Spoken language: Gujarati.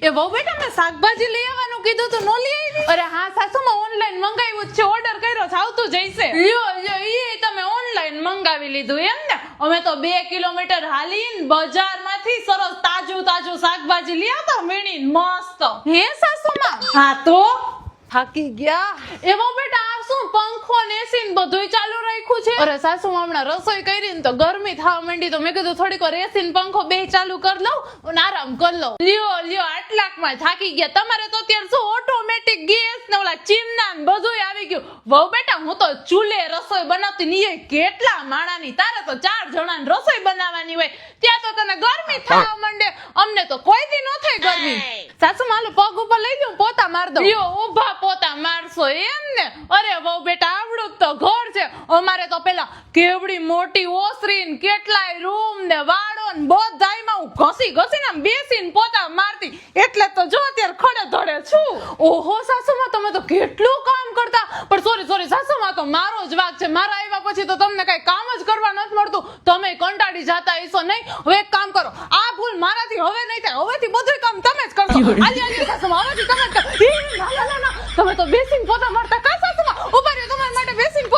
એ વહુ બેટા મેં શાકભાજી લઈ આવવાનું કીધું તો નો લઈ આવી? અરે હા સાસુ મેં ઓનલાઈન મંગાવ્યું છે ઓર્ડર કર્યો છે આવતું જઈશે યો યો ઈ તમે ઓનલાઈન મંગાવી લીધું એમ ને? અમે તો બે કિલોમીટર હાલીને બજારમાંથી સરસ તાજું તાજું શાકભાજી લઈ આવતા વીણીને મસ્ત. હે સાસુમાં? હા તો? થાકી ગયા. એવો બેટા આ શું પંખો ને એસી ને બધુંય ચાલુ રાખ્યું અરે સાસુ હમણાં રસોઈ કરી ને તો ગરમી થવા માંડી તો મેં કીધું થોડીક વાર એસી પંખો બે ચાલુ કરી લઉં અને આરામ કરી લઉં. લ્યો લ્યો આટલાકમાં થાકી ગયા. તમારે તો અત્યારે શું ઓટોમેટિક ગેસ ને ઓલા ચીમના ને બધું આવી ગયું. વહુ બેટા હું તો ચૂલે રસોઈ બનાવતી નહીં કેટલા માણાની. તારે તો ચાર જણાની રસોઈ બનાવવાની હોય. ત્યાં તો તને ગરમી થવા માંડે. અમને તો કોઈ દી ન થાય ગરમી. સાસુ માલું પગ ઉપર લઈ લ્યો પોતા માર લ્યો ઊભા પોતા મારશો એમ ને. અરે વહુ બેટા આવડું તો ઘર છે. અમારે તો પેલા કેવડી મોટી ઓસરી ને કેટલાય રૂમ ને વાડો ને બધાયમાં હું ઘસી ઘસીને આમ બેસીને પોતા મારતી. એટલે તો જો અત્યારે ખડે ધડે છું. ઓહો સાસુમાં તમે તો કેટલું કામ કરતા. પણ સોરી સોરી સાસુમાં તો મારો જ વાક છે. મારા આવ્યા પછી તો તમને કઈ કામ જ કરવા નથી મળતું. તમે કંટાળી જાતા હશો નહીં. હવે એક કામ કરો. આ ભૂલ મારાથી હવે નહીં થાય. હવેથી બધું કામ તમે જ કરશો. આલી આલી સાસુમાં હવેથી જ તમે તો બેસીને પોતા મારતા. કા સાસુમાં? ઊભા રહ્યો તમારા માટે બેસીને